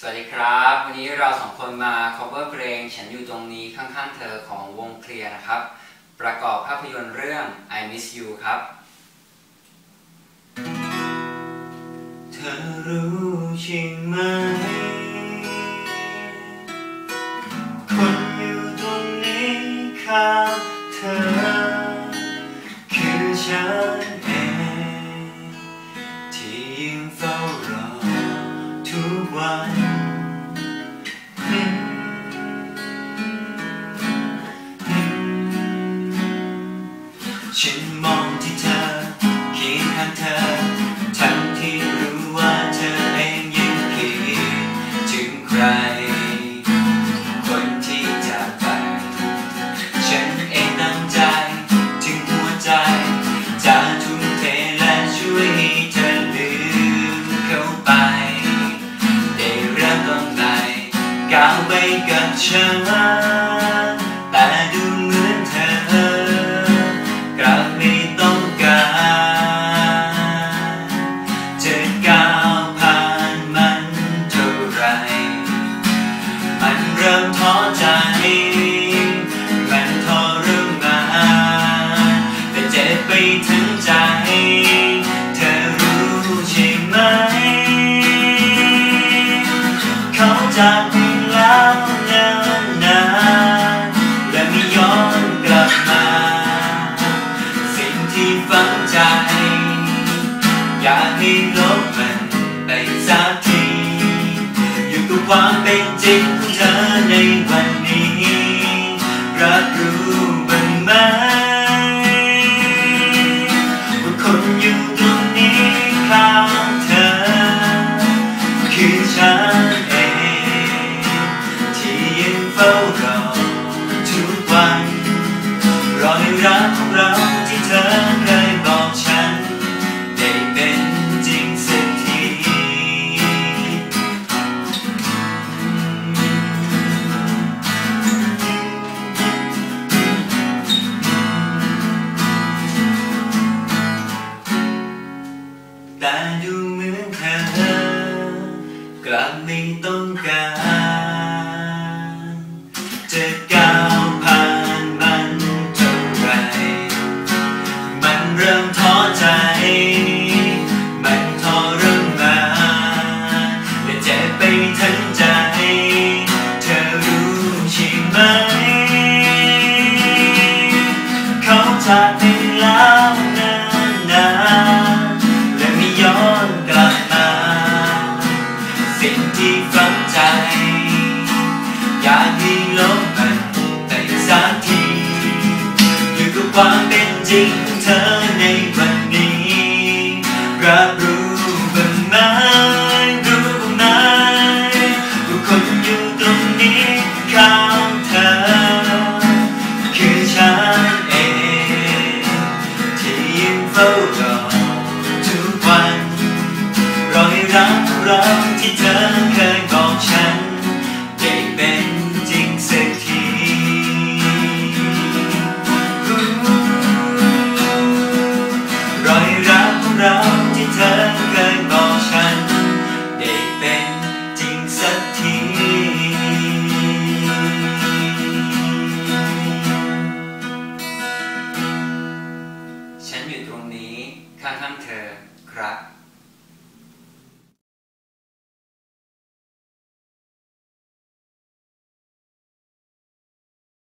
สวัสดีครับ วันนี้เราสองคนมา cover เพลง ฉันอยู่ตรงนี้ข้างๆเธอของวงเคลียร์นะครับ ประกอบภาพยนตร์เรื่อง I Miss You ครับ เธอรู้ใช่ไหม คนอยู่ตรงนี้ข้าง จากไปแล้วนานนานและไม่ย้อนกลับมา สิ่งที่ฝังใจ อยากให้ลบมันไปสักที อยู่กับความเป็นจริงของเธอในวันนี้ รับรู้บ้างไหมว่าคนอยู่ตรงนี้ข้างเธอ คือฉัน รักที่เธอเคยบอกฉัน ได้เป็นจริงสักทีแต่ดูเหมือนเธอกลับไม่ต้องการ เริ่มท้อใจ มันทรมานและเจ็บไปทั้งใจ เธอรู้ใช่ไหม เขาจาก รับรู้บ้างไหมรู้บ้างไหมว่าคนอยู่ตรงนี้ข้างเธอ คือฉันเองที่ยิ้มเฝ้ารอทุกวันรอยรักของเราที่เธอ ที่